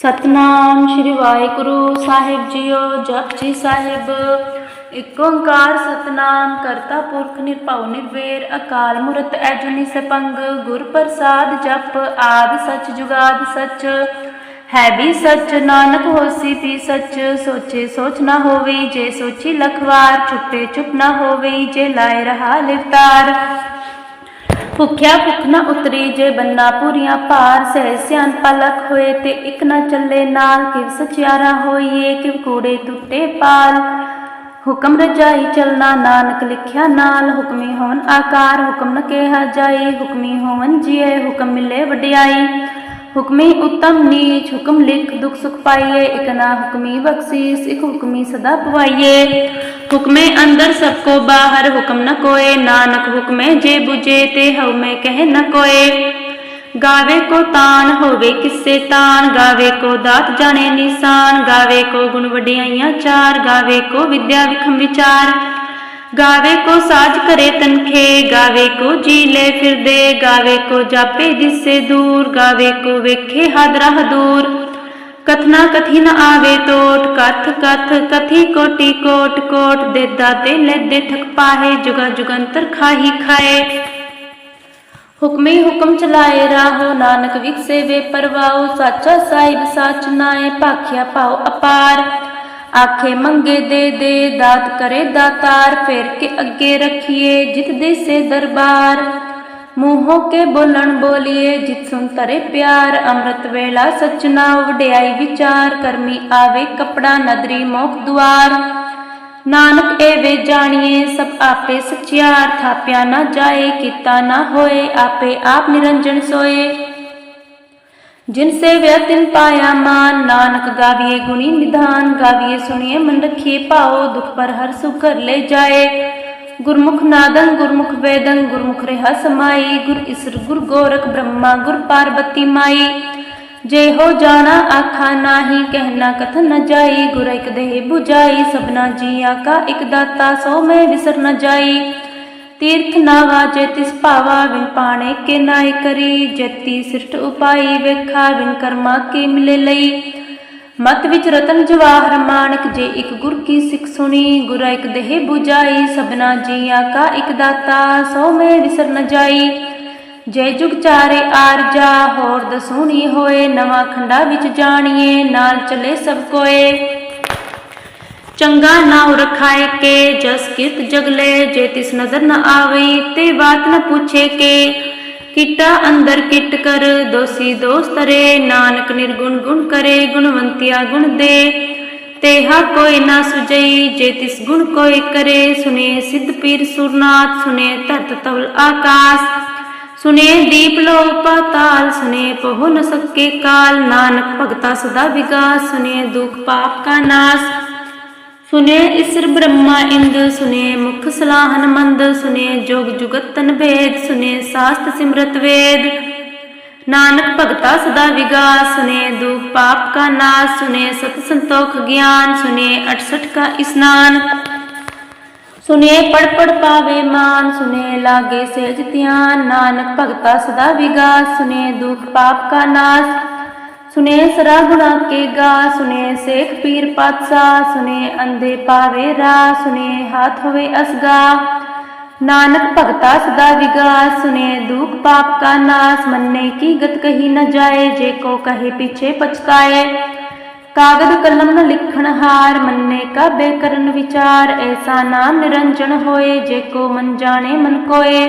ਸਤਨਾਮ ਸ਼੍ਰੀ ਵਾਹਿਗੁਰੂ ਸਾਹਿਬ ਜੀਓ ਜਪਜੀ ਸਾਹਿਬ। ਏਕ ਓੰਕਾਰ ਸਤਨਾਮ ਕਰਤਾ ਪੁਰਖ ਨਿਰਭਉ ਨਿਰਵੈਰ, ਅਕਾਲ ਮੂਰਤ ਐਜੁਨੀ ਸਪੰਗ ਗੁਰ ਪ੍ਰਸਾਦ ਜਪ, ਆਦ ਸਚ ਜੁਗਾਦ ਸਚ। ਹੈ ਵੀ ਸਚ, ਨਾਨਕ ਹੋਸੀ ਪੀ ਸਚ। ਸੋਚੇ ਸੋਚ ਨਾ ਹੋਵੇ, ਜੇ ਸੋਚੀ ਲਖਵਾਰ, ਚੁੱਪੇ ਚੁੱਪ ਨਾ ਹੋਵੇ, ਜੇ ਲਾਇ ਰਹਾ ਲਿਵਤਾਰ। ਭੁਖਿਆ ਭੁਖ ਨਾ ਉਤਰੀ, ਜੇ ਬੰਨਾ ਪੂਰੀਆਂ ਭਾਰ ਸਹਿ ਸਿਆਨ ਪਲਕ ਹੋਏ, ਤੇ ਇੱਕ ਨਾ ਚੱਲੇ ਨਾਲ ਕਿਵ ਸਚਿਆਰਾ ਹੋਈਏ, ਕਿਵ ਕੂੜੇ ਟੁੱਟੇ ਪਾਲ। ਹੁਕਮ ਰਜਾਈ ਚਲਣਾ ਨਾਨਕ ਲਿਖਿਆ ਨਾਲ, ਹੁਕਮੀ ਹੋਣ ਆਕਾਰ, ਹੁਕਮ ਨ ਕਿਹਾ ਜਾਈ, ਹੁਕਮੀ ਹੋਵਨ ਜੀਏ, ਹੁਕਮ ਮਿਲੇ ਵਡਿਆਈ। ਹੁਕਮੀ ਉਤਮ ਨੀਚ, ਹੁਕਮ ਲਿਖ, ਦੁਖ ਸੁਖ ਪਾਈਏ, ਇਕ ਨਾ ਹੁਕਮੀ ਬਖਸ਼ੀਸ, ਇਕ ਹੁਕਮੀ ਸਦਾ ਪਵਾਈਏ। ਹੁਕਮੇ ਅੰਦਰ ਸਭ ਕੋ ਬਾਹਰ, ਹੁਕਮ ਨ ਕੋਏ, ਨਾਨਕ ਹੁਕਮੇ ਜੇ 부ਜੇ ਤੇ ਹਉ ਮੈਂ ਕਹਿ ਨ ਕੋਏ। ਗਾਵੇ ਕੋ ਤਾਣ ਹੋਵੇ ਕਿਸੇ ਤਾਣ ਗਾਵੇ ਕੋ ਦਾਤ ਜਾਣੇ ਨਿਸ਼ਾਨ, ਗਾਵੇ ਕੋ ਗੁਣ ਵਡਿਆਈਆਂ ਚਾਰ, ਗਾਵੇ ਕੋ ਵਿਦਿਆ ਵਿਖਮ ਵਿਚਾਰ। ਗਾਵੇ ਕੋ ਸਾਜ ਕਰੇ ਤਨਖੇ ਗਾਵੇ ਕੋ ਜੀ ਲੈ ਫਿਰਦੇ ਗਾਵੇ ਕੋ ਜਾਪੇ ਦਿਸੇ ਦੂਰ ਗਾਵੇ ਕੋ ਵੇਖੇ ਹਾਦਰਾ ਹਦੂਰ ਕਥਨਾ ਕਥੀ ਨ ਆਵੇ ਟੋਟ ਕਥ ਕਥ ਕਥੀ ਕੋਟੀ ਕੋਟ ਕੋਟ ਦੇਦਾ ਤੇ ਲੈਦੇ ਥਕ ਪਾਹੇ ਜੁਗਾ ਜੁਗੰਤਰ ਖਾਹੀ ਖਾਏ ਹੁਕਮੇ ਹੁਕਮ ਚਲਾਏ ਰਾਹੋ ਨਾਨਕ ਵਿਖਸੇ ਵੇ ਪਰਵਾਓ ਸਾਚਾ ਸਾਹਿਬ ਸਾਚ ਨਾਏ ਭਾਖਿਆ ਪਾਓ ਅਪਾਰ ਆਖੇ ਮੰਗੇ ਦੇ ਦੇ, ਦਾਤ ਕਰੇ ਦਾਤਾਰ, ਫੇਰ ਕੇ ਅੱਗੇ ਰੱਖੀਏ ਜਿਤ ਦੇ ਸੇ ਦਰਬਾਰ। ਮੂੰਹੋਂ ਕੇ ਬੋਲਣ ਬੋਲੀਏ, ਜਿਤ ਸੁਨ ਤਰੇ ਪਿਆਰ। ਅੰਮ੍ਰਿਤ ਵੇਲਾ ਸਚਨਾ ਵਡਿਆਈ ਵਿਚਾਰ, ਕਰਮੀ ਆਵੇ ਕਪੜਾ ਨਦਰੀ ਮੋਖ ਦੁਆਰ। ਨਾਨਕ ਇਹ ਵੇ ਜਾਣੀਏ, ਸਭ ਆਪੇ ਸਚਿਆਰ। ਥਾਪਿਆ ਨਾ ਜਾਏ, ਕੀਤਾ ਨਾ ਹੋਏ, ਆਪੇ ਆਪ ਨਿਰੰਜਨ ਸੋਏ। ਜਿਨ ਸੇਵਿਆ ਤਿਨ ਪਾਇਆ ਮਾਨ, ਨਾਨਕ ਗਾਵੀਏ ਗੁਣੀ ਨਿਧਾਨ, ਗਾਵੀਏ ਸੁਣੀਏ ਮਨ ਰਖੀਏ ਭਾਓ ਦੁਖ ਪਰ ਹਰ ਸੁਖ ਕਰ ਲੈ ਜਾਏ। ਗੁਰਮੁਖ ਨਾਦੰ, ਗੁਰਮੁਖ ਵੇਦੰ, ਗੁਰਮੁਖ ਰਹਿ ਸਮਾਈ, ਗੁਰ ਇਸਰ ਗੁਰ ਗੋਰਖ ਬ੍ਰਹਮਾ, ਗੁਰ ਪਾਰਬਤੀ ਮਾਈ। ਜੇ ਹੋ ਜਾਣਾ ਆਖਾ ਨਾਹੀ ਕਹਿਣਾ ਕਥਨ ਨ ਜਾਈ, ਗੁਰ ਇਕ ਦੇਹ 부ਜਾਈ ਸਭਨਾ ਜੀਆ ਕਾ ਇਕ ਦਾਤਾ, ਸੋ ਮੈਂ ਵਿਸਰ ਨ ਜਾਈ। ਤੀਰਥ ਨਾਵਾ ਜੇ ਤਿਸ ਭਾਵਾ ਵਿਨ ਪਾਣੇ ਕੇ ਨਾਇ ਕਰੀ ਜਤੀ ਸਿਰਟ ਉਪਾਈ ਵੇਖਾ ਵਿਨ ਕਰਮਾ ਕੀ ਮਿਲੇ ਲਈ। ਮਤ ਵਿੱਚ ਰਤਨ ਜਵਾਹਰ ਮਾਨਕ ਜੇ ਇੱਕ ਗੁਰ ਕੀ ਸਿੱਖ ਸੁਣੀ, ਗੁਰ ਇੱਕ ਦੇਹ 부ਜਾਈ ਸਭਨਾ ਜੀਆ ਕਾ ਇਕ ਦਾਤਾ, ਸੋ ਮੈਂ ਵਿਸਰ ਨ ਜਾਈ। ਜੈ ਜੁਗ ਚਾਰੇ ਆਰਜਾ ਹੋਰ ਦਸੂਣੀ ਹੋਏ, ਨਵਾਂ ਖੰਡਾ ਵਿੱਚ ਜਾਣੀਏ, ਨਾਲ ਚਲੇ ਸਭ ਕੋਏ। ਚੰਗਾ ਨਾਉ ਰਖਾਏ ਕੇ, ਜਸ ਕਿਰਤ ਜਗਲੇ ਜੇ ਤਿਸ ਨਜ਼ਰ ਨ ਆਵਈ ਤੇ ਬਾਤ ਨ ਪੁੱਛੇ ਕੇ। ਕਿਟਾ ਅੰਦਰ ਕਿਟ ਕਰ, ਦੋਸੀ ਦੋਸ ਨਾਨਕ ਨਿਰਗੁਣ ਗੁਣ ਕਰੇ, ਗੁਣਵੰਤਿਆ ਗੁਣ ਦੇ। ਤੇਹਾ ਕੋਈ ਨਾ ਸੁਜਈ, ਜੇ ਤਿਸ ਗੁਣ ਕੋਈ ਕਰੇ, ਸੁਨੇ ਸਿੱਧ ਪੀਰ ਸੁਰਨਾਥ, ਸੁਨੇ ਧਰਤ ਤਵਲ ਆਕਾਸ। ਸੁਨੇ ਦੀਪ ਲੋ ਪਾਤਾਲ, ਸੁਨੇ ਪਹੁ ਨ ਸਕੇ ਕਾਲ, ਨਾਨਕ ਭਗਤਾ ਸਦਾ ਵਿਗਾਸ, ਸੁਨੇ ਦੁਖ ਪਾਪ ਕਾ ਨਾਸ। ਸੁਨੇ ਇਸਰ ਬ੍ਰਹਮਾ ਇੰਦ, ਸੁਨੇ ਮੁਖ ਸਲਾਹਨ ਮੰਦ, ਸੁਨੇ ਜੋਗ ਜੁਗਤ ਤਨ ਭੇਦ, ਸੁਨੇ ਸਾਸਤ ਸਿਮਰਤ ਵੇਦ। ਨਾਨਕ ਭਗਤਾ ਸਦਾ ਵਿਗਾਸ ਸੁਨੇ ਦੁਖ ਪਾਪ ਕਾ ਨਾਸ, ਸੁਨੇ ਸਤ ਸੰਤੋਖ ਗਿਆਨ, ਸੁਨੇ 68 ਕਾ ਇਸਨਾਨ। ਸੁਨੇ ਪੜ ਪੜ ਪਾਵੇ ਮਾਨ, ਸੁਨੇ ਲਾਗੇ ਸੇਜ ਧਿਆਨ। ਨਾਨਕ ਭਗਤਾ ਸਦਾ ਵਿਗਾਸ ਸੁਨੇ ਦੁਖ ਪਾਪ ਕਾ ਨਾਸ। ਸੁਨੇ ਸਰਾ ਗੁਣਾ ਕੇ ਗਾ, ਸੁਨੇ ਸੇਖ ਪੀਰ ਪਾਤਸ਼ਾਹ, ਸੁਨੇ ਅੰਧੇ ਪਾਵੇ ਰਾ, ਸੁਨੇ ਹਾਥ ਹੋਵੇ ਅਸਗਾ। ਨਾਨਕ ਭਗਤਾ ਸਦਾ ਵਿਗਾਸ ਸੁਨੇ ਦੁਖ ਪਾਪ ਕਾ ਨਾਸ, ਮੰਨੇ ਕੀ ਗਤ ਕਹੀ ਨ ਜਾਏ, ਜੇ ਕੋ ਕਹੇ ਪਿਛੇ ਪਛਤਾਏ। ਕਾਗਦ ਕਲਮ ਨ ਲਿਖਣ ਹਾਰ, ਮੰਨੇ ਕਾਬੇ ਕਰਨ ਵਿਚਾਰ, ਐਸਾ ਨਾਮ ਨਿਰੰਜਨ ਹੋਏ, ਜੇ ਕੋ ਮਨ ਜਾਣੇ ਮਨ ਕੋਏ।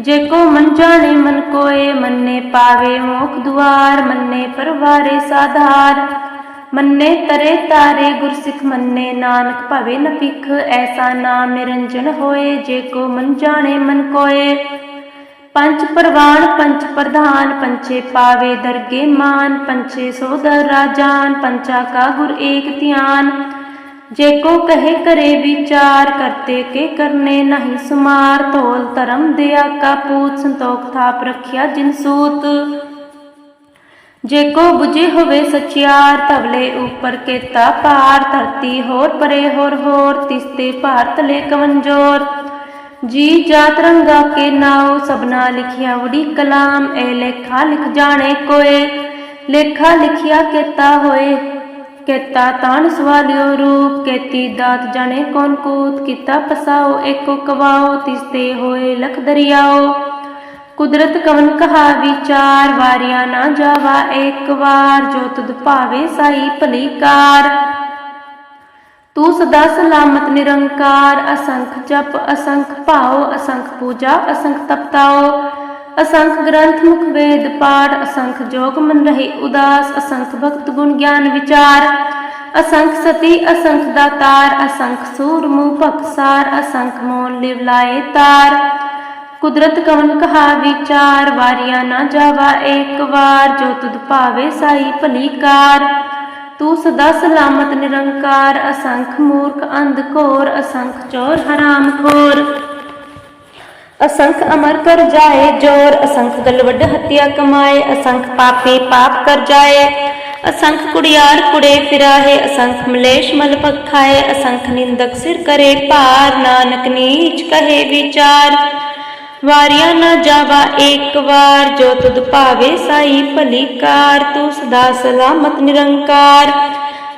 ਜੇ ਕੋ ਮਨ ਜਾਣੇ ਮਨ ਕੋਏ, ਮੰਨੇ ਪਾਵੇ ਮੋਖ ਦੁਆਰ, ਮੰਨੇ ਪਰਵਾਰੇ ਸਾਧਾਰ। ਮੰਨੇ ਤਰੇ ਤਾਰੇ ਗੁਰਸਿੱਖ ਮੰਨੇ ਨਾਨਕ, ਭਵੇ ਨ ਪਿਖ ਐਸਾ ਨਾਮ ਨਿਰੰਜਨ ਹੋਏ। ਜੇ ਕੋ ਮਨ ਜਾਣੇ ਮਨ ਕੋਏ ਪੰਚ ਪ੍ਰਵਾਨ ਪੰਚ ਪ੍ਰਧਾਨ ਪੰਚੇ ਪਾਵੇ ਦਰਗੇ ਮਾਨ ਪੰਚੇ ਸੋਦਰ ਰਾਜਾਨ ਪੰਚਾ ਕਾ ਗੁਰ ਏਕ ਧਿਆਨ। ਜੇ ਕੋ ਕਹੇ ਕਰੇ ਵਿਚਾਰ ਕਰਤੇ ਕੇ ਕਰਨੇ ਨਹੀਂ ਸੁਮਾਰ ਧੋਲ ਧਰਮ ਦਿਆ ਕਾ ਪੂਤ ਸੰਤੋਖ ਥਾਪ ਰਖਿਆ ਜਿਨ ਸੂਤ। ਜੇ ਕੋ 부ਝੇ ਹੋਵੇ ਸਚਿਆਰ ਤਵਲੇ ਉਪਰ ਕੇਤਾ ਪਾਰ ਧਰਤੀ ਹੋਰ ਪਰੇ ਹੋਰ ਹੋਰ ਤਿਸਤੇ ਭਾਰਤ ਲੈ ਕਵੰਜੋਰ ਜੀ ਜਾਤ ਰੰਗਾ ਕੇ ਨਾਉ, ਸਭਨਾ ਲਿਖਿਆ ਵੜੀ ਕਲਾਮ ਏ ਲੇਖਾ ਲਿਖ ਜਾਣੇ ਕੋਏ, ਲੇਖਾ ਲਿਖਿਆ ਕੇਤਾ ਹੋਏ। ਕੇਤਾ ਤਾਣ ਸਵਾਲਿਓ ਰੂਪ, ਕੇਤੀ ਦਾਤ ਜਾਣੇ ਕੌਣ ਕੂਤ, ਕੀਤਾ ਪਸਾਓ ਏਕੋ ਕਵਾਓ ਤਿਸਤੇ ਹੋਏ ਲਖ ਦਰਿਆਓ। ਕੁਦਰਤ ਕਵਨ ਕਹਾ ਵਿਚਾਰ, ਵਾਰਿਆ ਨਾ ਜਾਵਾ ਏਕ ਵਾਰ, ਜੋ ਤੁਧ ਭਾਵੇ ਸਾਈ ਭਲੀ ਕਾਰ। ਤੂੰ ਸਦਾ ਸਲਾਮਤ ਨਿਰੰਕਾਰ, ਅਸੰਖ ਜਪ, ਅਸੰਖ ਭਾਉ, ਅਸੰਖ ਪੂਜਾ, ਅਸੰਖ ਤਪਤਾਓ। ਅਸੰਖ ਗ੍ਰੰਥ ਮੁਖ ਵੇਦ ਪਾਠ, ਅਸੰਖ ਜੋਗ ਮਨ ਰਹੇ ਉਦਾਸ, ਅਸੰਖ ਭਗਤ ਗੁਣ ਗਿਆਨ ਵਿਚਾਰ, ਅਸੰਖ ਸਤੀ, ਅਸੰਖ ਦਾਤਾਰ, ਅਸੰਖ ਸੂਰਮੂ ਭਖਸਾਰ ਅਸੰਖ ਮੋਲ ਲਿਵ ਲਾਏ ਤਾਰ। ਕੁਦਰਤ ਕਵਨ ਕਹਾ ਵਿਚਾਰ ਵਾਰਿਆ ਨਾ ਜਾਵਾ ਏਕ ਵਾਰ, ਜੋ ਤੁਧ ਭਾਵੇ ਸਾਈ ਭਲੀ ਕਾਰ। ਤੂੰ ਸਦਾ ਸਲਾਮਤ ਨਿਰੰਕਾਰ, ਅਸੰਖ ਮੂਰਖ ਅੰਧ ਘੋਰ, ਅਸੰਖ ਚੋਰ ਹਰਾਮ ਖੋਰ। ਅਸੰਖ ਅਮਰ ਕਰ ਜਾਏ ਜੋਰ ਅਸੰਖ ਗਲਵਡ ਹੱਤਿਆ ਕਮਾਏ ਅਸੰਖ ਪਾਪੀ ਪਾਪ ਕਰ ਜਾਏ ਅਸੰਖ ਕੁੜਿਆਰ ਕੁੜੇ ਫਿਰਾਹੇ ਅਸੰਖ ਮਲੇਸ਼ ਮਲ ਪਖਾਏ ਅਸੰਖ ਨਿੰਦਕ ਸਿਰ ਕਰੇ ਭਾਰ ਨਾਨਕ ਨੀਚ ਕਹੇ ਵਿਚਾਰ ਵਾਰਿਆ ਨਾ ਜਾਵਾ ਏਕ ਵਾਰ ਜੋ ਤੁਧ ਭਾਵੇ ਸਾਈ ਭਲੀ ਕਾਰ ਤੂੰ ਸਦਾ ਸਲਾਮਤ ਨਿਰੰਕਾਰ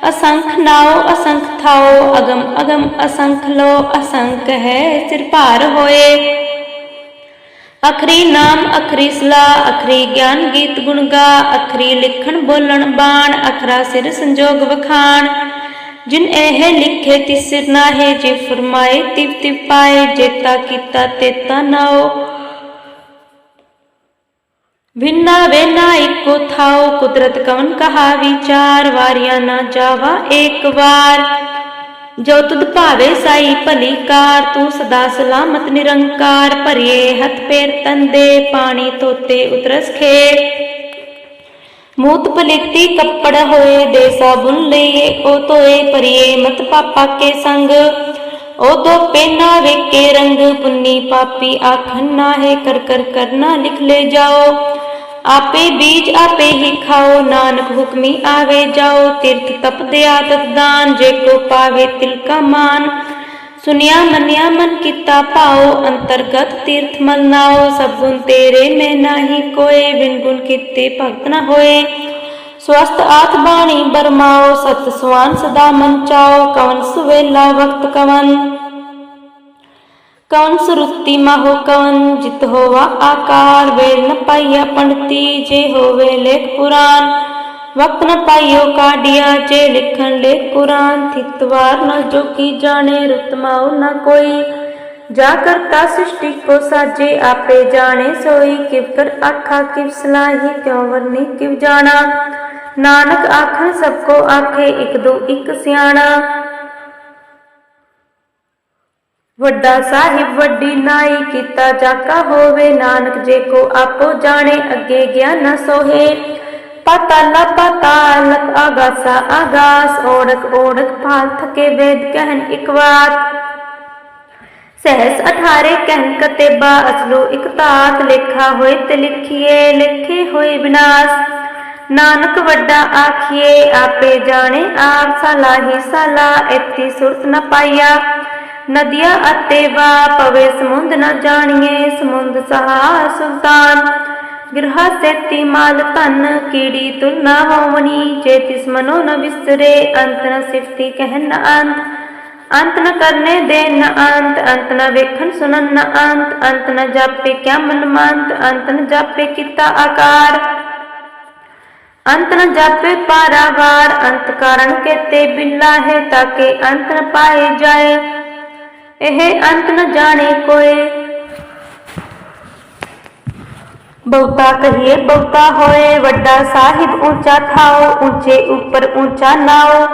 ਅਸੰਖ ਨਾਉ ਅਸੰਖ ਥਾਉ ਅਗਮ ਅਗਮ ਅਸੰਖ ਲੋ ਅਸੰਖ ਹੈ ਸਿਰ ਭਾਰ ਹੋਏ ਅਖਰੀ ਨਾਮ, ਅਖਰੀ ਸਲਾ ਅਖਰੀ ਗਿਆਨ ਗੀਤ ਗੁਣ ਗਾ, ਅਖਰੀ ਲਿਖਣ, ਬੋਲਣ, ਬਾਣ, ਅਖਰਾ ਸਿਰ ਸੰਜੋਗ ਵਖਾਣ। ਜਿਨ ਇਹ ਲਿਖੇ ਤਿਸ ਨਾਹੇ, ਜੇ ਫਰਮਾਏ ਤਿਵ ਤਿਵ ਪਾਏ ਜੇਤਾ ਕੀਤਾ ਤੇਤਾ ਨਾਓ। ਵਿਨਾ ਵੇਨਾ ਇੱਕੋ ਥਾਓ, ਕੁਦਰਤ ਕਵਨ ਕਹਾ ਵਿਚਾਰ ਵਾਰਿਆ ਨਾ ਜਾਵਾ ਏਕ ਵਾਰ। ਜੋ ਤੁਧ ਭਾਵੇ ਸਾਈ ਭਲੀ ਕਾਰ, ਤੂੰ ਸਦਾ ਸਲਾਮਤ ਨਿਰੰਕਾਰ ਭਰੀਏ, ਹੱਥ ਪੈਰ ਤੰਦੇ, ਪਾਣੀ ਧੋਤੇ ਉਤਰਸ ਖੇ ਮੂਤ ਪਲੀਤੀ ਕੱਪੜ ਹੋਏ ਦੇ ਸਾਬੁਨ ਲਈਏ, ਉਹ ਧੋਏ ਭਰੀਏ, ਮਤ ਪਾਪਾ ਕੇ ਸੰਗ। ਉਹ ਦੋ ਪੇਨਾ ਵੇਕੇ ਰੰਗ, ਪੁੰਨੀ ਪਾਪੀ ਆਖਨ ਨਾਹੇ, ਕਰ ਕਰ ਕਰਨਾ ਲਿਖ ਲੈ ਜਾਓ। ਆਪੇ ਬੀਜ ਆਪੇ ਹੀ ਖਾਓ, ਨਾਨਕ ਹੁਕਮੀ ਆਵੇ ਜਾਓ, ਤੀਰਥ ਤਪਦੇ ਆਦਤ ਦਾਨ, ਜੇ ਕੋ ਪਾਵੇ ਤਿਲ ਮਾਨ। ਸੁਨਿਆ ਮੰਨਿਆ ਮਨ ਕੀਤਾ ਭਾਓ, ਅੰਤਰਗਤ ਤੀਰਥ ਮਲ ਨਾਓ। ਸਭ ਗੁਣ ਤੇਰੇ ਮੈਂ ਨਾਹੀ ਕੋਏ, ਬਿਨ ਗੁਣ ਕੀਤੇ ਭਗਤ ਨਾ ਹੋਏ। ਸਵਸਤ ਆਤ ਬਾਣੀ ਬਰਮਾਓ, ਸਤ ਸਵਾਨ ਸਦਾ ਮਨ ਚਾਓ। ਕਵਨ ਸੁਵੇਲਾ ਵਕਤ ਕਵਨ। ਕਵਨ ਸੁਰੁੱਤੀ ਮਾਹੋ ਕਵਨ ਜਿਤ ਹੋਵਾ ਆਕਾਰ, ਵੇਲ ਨ ਪਾਈਆ ਪੰਡਤੀ ਜੇ ਹੋਵੇ ਲੇਖ ਪੁਰਾਨ। ਵਕਤ ਨ ਪਾਈਓ ਕਾਢਿਆ ਜੇ ਲਿਖਣ ਲੇਖ ਕੁਰਾਨ ਥਿਤਵਾਰ ਨ ਜੋ ਕੀ ਜਾਣੇ ਰਤਮਾਉ ਨ ਕੋਈ। ਜਾ ਕਰਤਾ ਸ੍ਰਿਸ਼ਟੀ ਕੋ ਸਾਜੇ ਆਪੇ ਜਾਣੇ ਸੋਈ। ਕਿਵ ਕਰ ਆਖਾ ਕਿਵ ਸਲਾਹੀ ਕਿਉ ਵਰਨੀ ਕਿਵ ਜਾਣਾ। ਨਾਨਕ ਆਖਣ ਸਭ ਕੋ ਆਖੇ ਇਕ ਦੋ ਇਕ ਸਿਆਣਾ। ਵੱਡਾ ਸਾਹਿਬ, ਵੱਡੀ ਨਾਈ, ਕੀਤਾ ਜਾਕਾ ਹੋਵੇ, ਨਾਨਕ ਜੇ ਕੋ ਆਪੋ ਜਾਣੇ, ਅੱਗੇ ਗਿਆ ਨ ਸੋਹੇ। ਪਤਾਲ ਪਤਾਲ ਆਗਾਸਾ ਆਗਾਸ ਓੜਕ ਓੜਕ ਫਾਲ ਥਕੇ ਵੇਦ ਕਹਿਨ ਇਕ ਵਾਤ। ਸਹਿਸ ਅਠਾਰੇ ਕਹਿਨ ਕਤੇਬਾ, ਅਸਲੋ ਇਕ ਤਾਤ ਲੇਖਾ ਹੋਏ ਤੇ ਲਿਖੀਏ, ਲਿਖੇ ਹੋਏ ਵਿਨਾਸ਼ ਨਾਨਕ ਵੱਡਾ ਆਖੀਏ, ਆਪੇ ਜਾਣੇ ਆਪ ਸਲਾਹੀ ਸਲਾ ਇਤੀ ਸੁਰਤ ਨ ਪਾਈਆ ਨਦੀਆਂ ਅਤੇ ਵਾ ਪਵੇ, ਸਮੁੰਦ ਨਾ ਜਾਣੀਏ, ਸਮੁੰਦ ਸਹਾ ਸੁਲਤਾਨ। ਗਿਰਹਾ ਸੇਤੀ ਮਾਲ ਧਨ, ਕੀੜੀ ਤੁਲ ਨਾ ਜੇ ਤਿਸ ਮਨੋ ਨ ਵਿਸਰੇ, ਅੰਤ ਨ ਸਿਫਤੀ ਕਹਿਨ ਨ ਅੰਤ ਅੰਤ ਨ ਕਰਨੇ ਦੇ ਨ ਅੰਤ ਅੰਤ ਨ ਵੇਖਣ ਸੁਣਨ ਨ ਅੰਤ ਅੰਤ ਨ ਜਾਪੇ ਕਿਆ ਮਨ ਮੰਤ ਅੰਤ ਨ ਜਾਪੇ ਕੀਤਾ ਆਕਾਰ। ਅੰਤ ਨ ਜਾਪੇ ਪਾਰਾਵਾਰ, ਅੰਤ ਕਾਰਨ ਕੇਤੇ ਬਿੱਲਾ ਹੈ ਤਾਕੇ ਅੰਤ ਨ ਪਾਏ ਜਾਏ। ਇਹ ਅੰਤ ਨ ਜਾਣੇ ਕੋਏ। ਬਹੁਤਾ ਕਹੀਏ ਬਹੁਤਾ ਹੋਏ, ਵੱਡਾ ਸਾਹਿਬ ਉੱਚਾ ਥਾਓ, ਉੱਚੇ ਉੱਪਰ ਉੱਚਾ ਨਾਓ।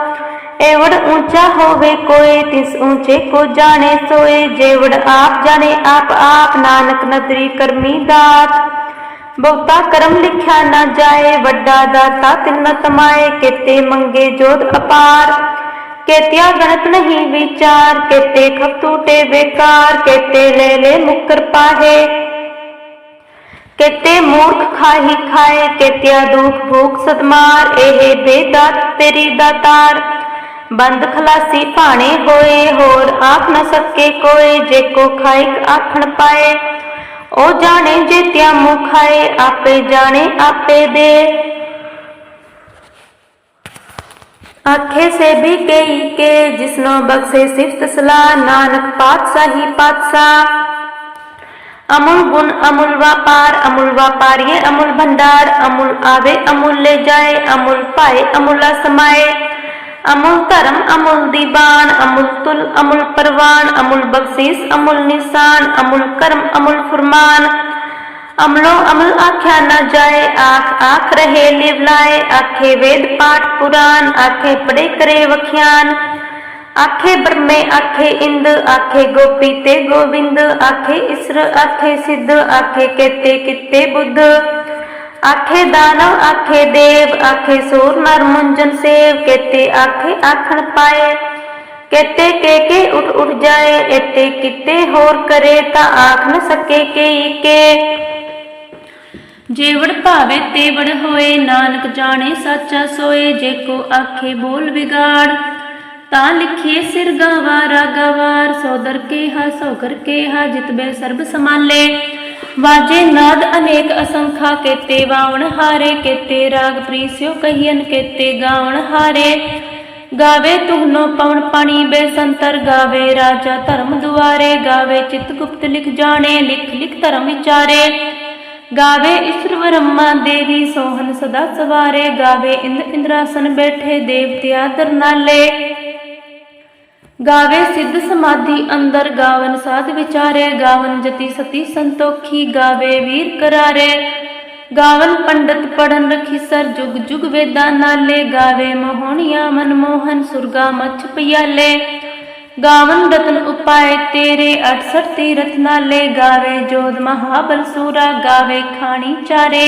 ਏਵੜ ਉੱਚਾ ਹੋਵੇ ਕੋਏ, ਤਿਸ ਉੱਚੇ ਕੋ ਜਾਣੇ ਸੋਏ। ਜੇਵੜ ਆਪ ਜਾਣੇ, ਆਪ ਆਪ ਨਾਨਕ ਨਦਰੀ ਕਰਮੀ ਦਾਤ। ਬਹੁਤਾ ਕਰਮ ਲਿਖਿਆ ਨਾ ਜਾਏ, ਵੱਡਾ ਦਾਤਾ ਤਿੰਨ ਤਮਾਏ ਕਿਤੇ ਮੰਗੇ ਜੋਤ ਅਪਾਰ। केत्या गणत नहीं विचार केते खप टूटे बेकार केते ले ले मुकर पाहे केते मूर्ख खाही खाए केत्या दुख भूख सदमार एहे बेदात तेरी दातार ਬੰਦ ਖਲਾਸੀ ਭਾਣੇ ਹੋਏ ਹੋਰ ਆਖ ਨ ਸਕੇ ਕੋਏ ਜੇ ਕੋ ਖਾਇਕ ਆਖਣ ਪਾਏ ਉਹ ਜਾਣੇ ਜੇ ਤਿਆ ਮੁਖ ਖਾਏ ਆਪੇ ਜਾਣੇ ਆਪੇ ਦੇ ਆਖੇ ਸੇ ਵੀ ਕਈ ਕੇ ਜਿਸਨੋ ਬਖਸ਼ੇ ਸਿਫਤ ਸਲਾ ਨਾਨਕ ਪਾਤਸ਼ਾਹੀ ਪਾਤਸ਼ਾਹ। ਅਮੁਲ ਗੁਣ ਅਮੁਲ ਵਪਾਰ, ਅਮੁਲ ਵਪਾਰੀਏ ਅਮੁਲ ਭੰਡਾਰ, ਅਮੁਲ ਆਵੇ ਅਮੁਲ ਲੈ ਜਾਏ, ਅਮੁਲ ਪਾਏ ਅਮੁਲਾ ਸਮਾਏ ਅਮੁਲ ਧਰਮ ਅਮੁਲ ਦੀਵਾਨ ਅਮੁਲ ਤੁਲ ਅਮੁਲ ਪਰਵਾਨ, ਅਮੁਲ ਬਖਸ਼ੀਸ ਅਮੁਲ ਨਿਸ਼ਾਨ, ਅਮੁਲ ਕਰਮ ਅਮੁਲ ਫਰਮਾਨ। अमलो अमल आख्या न जाए, आख आख रहे लिव लाए, आखे वेद पाठ पुराण, आखे पढ़े करे वख्यान। आखे ब्रह्मे, आखे इंद, आखे गोपी ते गोविंद, आखे इसर, आखे सिद्ध, आखे केते किते बुद्ध। आखे दानव, आखे देव, आखे सूर, नर, मुंजन, सेव, केते आखे आखन पाए। केते के के उठ उठ जाए, एते किते होर करे ता आख न सके के ई के। ਜੇਵੜ ਭਾਵੇ ਤੇਵੜ ਹੋਏ, ਨਾਨਕ ਜਾਣੇ ਸਾਚਾ ਸੋਏ, ਜੇ ਕੋ ਆਖੇ ਬੋਲ ਵਿਗਾੜ। ਤਾਂ ਲਿਖੀਏ ਸਿਰ ਗਾਵਾ, ਰਾਗਾਵਾਰ, ਸੋਦਰ ਕੇ ਹਾ ਸੋਕਰ ਕੇ ਹਾ ਜਿਤਬੇ ਸਰਬ ਸਮਾਲੇ ਵਾਜੇ ਨਾਦ ਅਨੇਕ ਅਸੰਖਾ, ਕੇਤੇ ਵਾਵਣ ਹਾਰੇ, ਕੇਤੇ ਰਾਗ ਪ੍ਰੀਸਿਓ ਕਹੀਨ ਕੇਤੇ ਗਾਵਣ ਹਾਰੇ। ਗਾਵੇ ਤੁਹਨੋ ਪਵਨ ਪਾਣੀ, ਬੇਸੰਤਰ ਗਾਵੇ ਰਾਜਾ ਧਰਮ ਦੁਆਰੇ। ਗਾਵੇ ਚਿਤ ਗੁਪਤ ਲਿਖ ਜਾਣੇ, ਲਿਖ ਲਿਖ ਧਰਮ ਵਿਚਾਰੇ। ਗਾਵੇ ਈਸ਼ਰ ਬ੍ਰਹਮਾ ਦੇਵੀ ਸੋਹਨ ਸਦਾ ਸਵਾਰੇ, ਗਾਵੇ ਇੰਦ ਇੰਦਰਾਸਨ ਬੈਠੇ ਦੇਵਤੇ ਆਦਰ ਗਾਵੇ ਸਿੱਧ ਸਮਾਧੀ ਅੰਦਰ, ਗਾਵਨ ਸਾਧ ਵਿਚਾਰੇ, ਗਾਵਨ ਜਤੀ ਸਤੀ ਸੰਤੋਖੀ, ਗਾਵੇ ਵੀਰ ਕਰਾਰੇ। ਗਾਵਨ ਪੰਡਤ ਪੜਨ ਰਖੀ ਸਰ ਜੁਗ ਜੁਗ ਵੇਦਾਂ ਨਾਲੇ, ਗਾਵੇ ਮੋਹਣੀਆਂ ਮਨਮੋਹਨ, ਸੁਰਗਾ ਮਛ ਪਿਆਲੇ। ਗਾਵਨ ਰਤਨ ਉਪਾਏ ਤੇਰੇ 68 ਤੀਰਥ ਨਾਲੇ ਗਾਵੇ ਜੋਧ ਮਹਾਬਲ ਸੂਰਾ ਗਾਵੇ ਖਾਣੀ ਚਾਰੇ।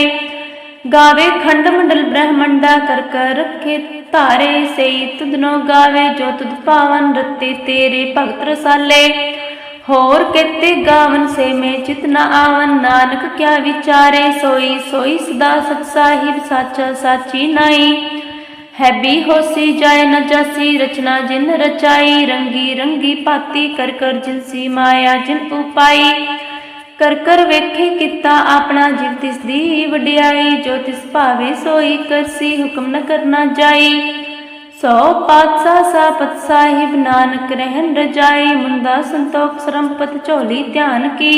ਗਾਵੇ ਖੰਡ ਮੰਡਲ ਬ੍ਰਹਮੰਡਾ ਕਰ ਕਰ ਰਖੇ ਧਾਰੇ, ਸਈ ਤੁਧਨੋ ਗਾਵੇ, ਜੋ ਤੁਧ ਪਾਵਨ ਰਤੇ ਤੇਰੇ ਭਗਤ ਰਸਾਲੇ। ਹੋਰ ਕਿਤੇ ਗਾਵਨ ਸੇ ਮੈਂ ਚਿਤ ਨ ਆਵਨ, ਨਾਨਕ ਕਿਆ ਵਿਚਾਰੇ, ਸੋਈ ਸੋਈ ਸਦਾ ਸਤ ਸਾਹਿਬ, ਸਾਚਾ ਸਾਚੀ ਨਾਈ। ਹੈਬੀ ਹੋਸੀ ਜਾਏ ਨ ਜਾਸੀ, ਰਚਨਾ ਜਿਨ ਰਚਾਈ, ਰੰਗੀ ਰੰਗੀ ਪਾਤੀ ਕਰ ਕਰ ਜਿਨਸੀ ਮਾਇਆ ਜਿਨ ਉਪਾਈ ਕਰ ਕਰ ਵੇਖੇ ਕੀਤਾ ਆਪਣਾ ਜਿਵ, ਤਿਸ ਦੀ ਵਡਿਆਈ, ਜੋ ਤਿਸ ਭਾਵੇ ਸੋਈ, ਕਰਸੀ ਹੁਕਮ ਨ ਕਰਨਾ ਜਾਈ। ਸੋ ਪਾਤਸ਼ਾਹ ਸਾਪਤ ਸਾਹਿਬ, ਨਾਨਕ ਰਹਿਣ ਰਜਾਈ ਮੁੰਦਾ ਸੰਤੋਖ ਸਰੰਪਤ ਝੋਲੀ ਧਿਆਨ ਕੀ।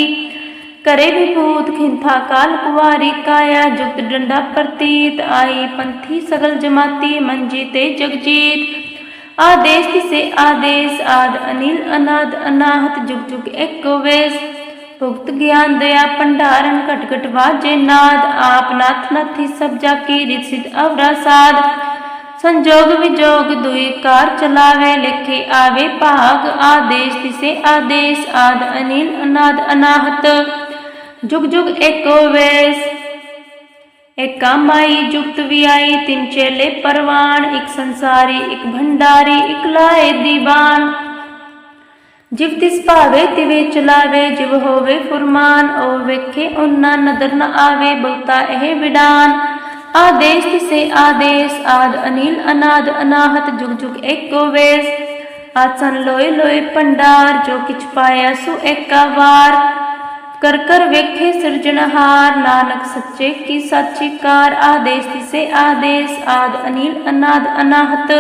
ਕਰੇ ਵਿਭੂਤ ਖਿੰਥਾ ਕਾਲ ਕੁਵਾਰੀ ਕਾਇਆ, ਜੁਗਤ ਡੰਡਾ ਪ੍ਰਤੀਤ, ਆਈ ਪੰਥੀ ਸਗਲ ਜਮਾਤੀ, ਮੰਜੀ ਤੇ ਜਗਜੀਤ। ਆਦੇਸ਼ ਤਿਸੇ ਆਦੇਸ਼, ਆਦ ਅਨਿਲ, ਅਨਾਦ ਅਨਾਹਤ, ਜੁਗ ਜੁਗ ਏਕੋ ਵੇਸ। ਭੁਗਤ ਗਿਆਨ ਦਇਆ ਭੰਡਾਰਨ, ਘਟ ਘਟ ਵਾਜੇ ਨਾਦ। ਆਪ ਨਾਥ ਨਾਥੀ ਸਭ ਜਾ ਕੀ ਰਿਤ ਸਿਧ ਅਵਰਾ ਸਾਧ ਸੰਜੋਗ ਵਿਜੋਗ ਦੁਇ ਕਾਰ ਚਲਾਵੇ, ਲਿਖੇ ਆਵੇ ਭਾਗ। ਆਦੇਸ਼ ਤਿਸੇ ਆਦੇਸ਼, ਆਦ ਅਨਿਲ, ਅਨਾਦ ਅਨਾਹਤ। ਜੁਗ ਜੁਗ ਏਕੋ ਵੇਸ। ਏਕਾ ਮਾਈ ਜੁਗਤ ਵੀ ਤਿੰਨ ਚੇਲੇ ਪਰਵਾਨ, ਇੱਕ ਸੰਸਾਰੀ, ਇੱਕ ਭੰਡਾਰੀ, ਇੱਕ ਲਾਏ ਦੀਵਾਨ ਜਿਵ ਤਿਸ ਭਾਵੇ ਤਿਵੇ ਚਲਾਵੇ, ਜਿਵ ਹੋਵੇ ਫੁਰਮਾਨ ਓ ਵੇਖੇ ਉਹਨਾਂ ਨਦਰ ਨ ਆਵੇ, ਬਹੁਤਾ ਇਹ ਵਿਡਾਨ। ਆਦੇਸ਼ ਤਿਸੇ ਆਦੇਸ਼, ਆਦ ਅਨਿਲ, ਅਨਾਦ, ਅਨਾਹਤ, ਜੁਗ ਜੁਗ ਏਕੋ ਵੇਸ। ਆਸਨ ਲੋਏ ਲੋਏ ਪੰਡਾਰ ਜੋ ਕਿਛ ਪਾਇਆ ਸੋ ਏਕਾ ਵਾਰ ਕਰ ਕਰ ਵੇਖੇ ਸਿਰਜਣਹਾਰ ਨਾਨਕ ਸੱਚੇ ਕੀ ਸਾਚੀ ਕਾਰ ਆਦੇਸ਼ ਤਿਸੇ ਆਦੇਸ਼, ਆਦ ਅਨੀਲ ਅਨਾਦ ਅਨਾਹਤ।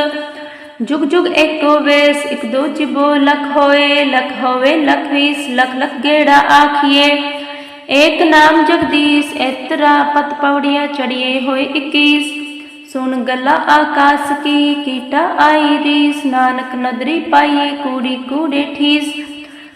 ਜੁਗ ਜੁਗ ਏਕੋ ਵੇਸ, ਇਕ ਦੋ ਜਿਬੋ ਲਖ ਹੋਏ, ਲਖ ਹੋਵੇ ਲਖ ਵੀਸ, ਲਖ ਲਖ ਗੇੜਾ ਆਖੀਏ। ਏਕ ਨਾਮ ਜਗਦੀਸ਼ ਇਤਰਾ ਪਤ ਪੌੜੀਆਂ ਚੜੀਏ ਹੋਏ 21 ਸੁਣ ਗੱਲਾ ਆਕਾਸ ਕੀ, ਕੀਟਾ ਆਈ ਰੀਸ, ਨਾਨਕ ਨਦਰੀ ਪਾਈਏ ਕੂੜੀ ਕੂੜੇ ਠੀਸ।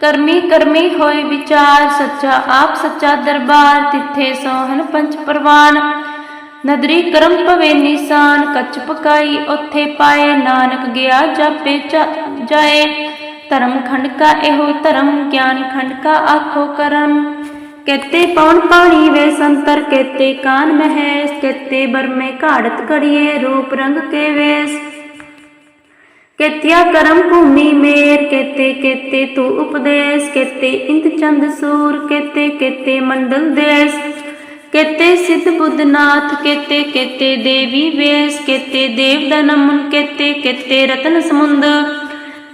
ਕਰਮੀ ਕਰਮੀ ਹੋਏ ਵਿਚਾਰ, ਸੱਚਾ ਆਪ ਸੱਚਾ ਦਰਬਾਰ, ਤਿੱਥੇ ਸੋਹਣ ਪੰਚ ਪ੍ਰਵਾਨ। ਨਦਰੀ ਕਰਮ ਪਵੇ ਨਿਸ਼ਾਨ, ਕੱਚ ਪਕਾਈ ਉੱਥੇ ਪਾਏ, ਨਾਨਕ ਗਿਆ ਜਾਪੇ ਜਾ- ਜਾਏ। ਧਰਮ ਖੰਡ ਕਾ ਇਹੋ ਧਰਮ, ਗਿਆਨ ਖੰਡ ਕਾ ਆਖੋ ਕਰਮ। ਕੇਤੇ ਪੌਣ ਪਾਣੀ ਵੇ ਸੰਤਰ ਕੇਤੇ ਕਾਨ ਮਹਿਸ ਕੇਤੇ ਬਰਮੇ ਘਾੜਤ ਕੜੀਏ ਰੂਪ ਰੰਗ ਕੇ ਵੇਸ। ਕੇਤਿਆ ਕਰਮ ਭੂਮੀ ਮੇਰ, ਕੇਤੇ ਕੇਤੇ ਤੂ ਉਪਦੇਸ਼, ਕੇਤੇ ਇੰਦ ਚੰਦ ਸੂਰ, ਕੇਤੇ ਕੇਤੇ ਮੰਡਲ ਦੇਸ, ਕੇਤੇ ਸਿੱਧ ਬੁੱਧਨਾਥ, ਕੇਤੇ ਕੇਤੇ ਦੇਵੀ ਵੇਸ, ਕੇਤੇ ਦੇਵ ਦਨਮ ਕੇਤੇ ਕੇਤੇ ਰਤਨ ਸਮੁੰਦ,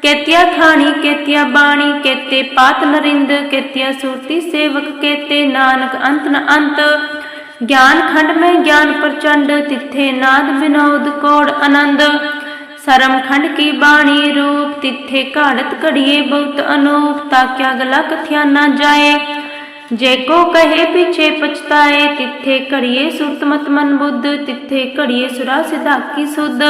ਕੇਤਿਆ ਖਾਣੀ ਕੇਤਿਆ ਬਾਣੀ, ਕੇਤੇ ਪਾਤ ਨਰਿੰਦ, ਕੇਤਿਆ ਸੂਰਤੀ ਸੇਵਕ, ਕੇਤੇ ਨਾਨਕ ਅੰਤ ਨ ਅੰਤ, ਗਿਆਨ ਖੰਡ ਮੈਂ ਗਿਆਨ ਪ੍ਰਚੰਡ, ਤਿੱਥੇ ਨਾਦ ਵਿਨੋਦ ਕੋੜ ਆਨੰਦ ਸਰਮ ਖੰਡ ਕੀ ਬਾਣੀ ਰੂਪ ਤਿੱਥੇ ਘਾੜਤ ਘੜੀਏ ਬਹੁਤ ਅਨੂਪ ਤਾਕਿਆ ਗਲਾ ਕਥਿਆ ਨਾ ਜਾਏ ਜੇ ਕੋ ਕਹੇ ਪਿਛੇ ਪਛਤਾਏ ਤਿੱਥੇ ਘੜੀਏ ਸੁਰਤ ਮਤ ਮਨ ਬੁੱਧ ਤਿੱਥੇ ਘੜੀਏ ਸੁਰਾ ਸਿਧਾ ਕੀ ਸੁਧ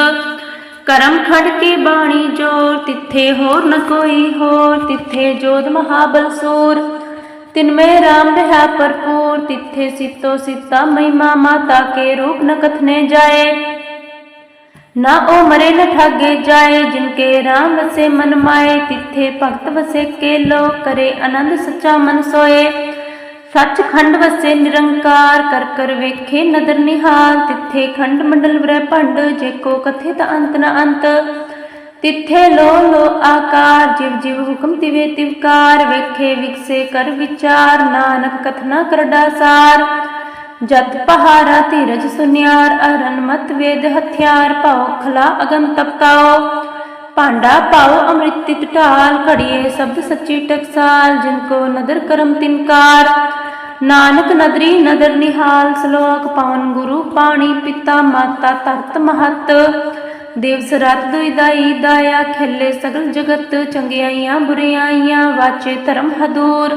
ਕਰਮ ਖੰਡ ਕੀ ਬਾਣੀ ਜੋਰ ਤਿੱਥੇ ਹੋਰ ਨ ਕੋਈ ਹੋਰ ਤਿੱਥੇ ਜੋਧ ਮਹਾਬਲ ਸੂਰ ਤਿਨ ਮੈਂ ਰਾਮ ਰਹਾ ਭਰਪੂਰ ਤਿੱਥੇ ਸਿੱਤੋ ਸਿੱਤਾ ਮਹਿਮਾ ਮਾਤਾ ਕੇ ਰੂਪ ਨ ਕਥਨੇ ਜਾਏ ਨਾ ਉਹ ਮਰੇ ਨ ਠਾਗੇ ਜਾਏ, ਜਿਨ ਕੇ ਰਾਮ ਵਸੇ ਮਨ ਮਾਏ, ਤਿੱਥੇ ਭਗਤ ਵਸੇ ਕੇ ਲੋ ਕਰੇ ਆਨੰਦ ਸੱਚਾ ਸੱਚ ਖੰਡ ਵਸੇ ਨਿਰੰਕਾਰ, ਕਰ ਕਰ ਵੇਖੇ ਨਦਰ ਨਿਹਾਲ, ਤਿੱਥੇ ਖੰਡ ਮੰਡਲ ਵਰੈ ਭੰਡ, ਜੇ ਕੋ ਕਥਿਤ ਅੰਤ ਨ ਅੰਤ। ਤਿੱਥੇ ਲੋ ਲੋ ਆਕਾਰ, ਜਿਵ ਜਿਵ ਹੁਕਮ ਤਿਵੇ ਤਿਵਕਾਰ, ਵੇਖੇ ਵਿਕਸੇ ਕਰ ਵਿਚਾਰ, ਨਾਨਕ ਕਥਨਾ ਕਰਡਾ ਸਾਰ। ਜਤ ਪਹਾਰਾ ਧੀਰਜ ਸੁਨਿਆਰ, ਅਰਨ ਮਤ ਵੇਦ ਹਥਿਆਰ, ਭਉ ਖਲਾ ਅਗਨ ਤਪਤਾਓ ਭਾਂਡਾ ਪਾਉ ਅੰਮ੍ਰਿਤ ਢਾਲ ਘੜੀਏ ਸ਼ਬਦ ਸੱਚੀ ਟਕਸਾਲ, ਜਿਨ ਕੋ ਨਦਰ ਕਰਮ ਤਿਨਕਾਰ ਨਾਨਕ ਨਦਰੀ ਨਦਰ ਨਿਹਾਲ, ਸ਼ਲੋਕ ਪਾਵਨ ਗੁਰੂ ਪਾਣੀ ਪਿਤਾ ਮਾਤਾ ਧਰਤ ਮਹਤ। ਦਿਵਸ ਰਾਤ ਦੁਇ ਦਾਈ ਦਾਇਆ, ਖੇਲੇ ਸਗਲ ਜਗਤ, ਚੰਗਿਆਈਆਂ ਬੁਰਿਆਈਆਂ, ਵਾਚੇ ਧਰਮ ਹਦੂਰ।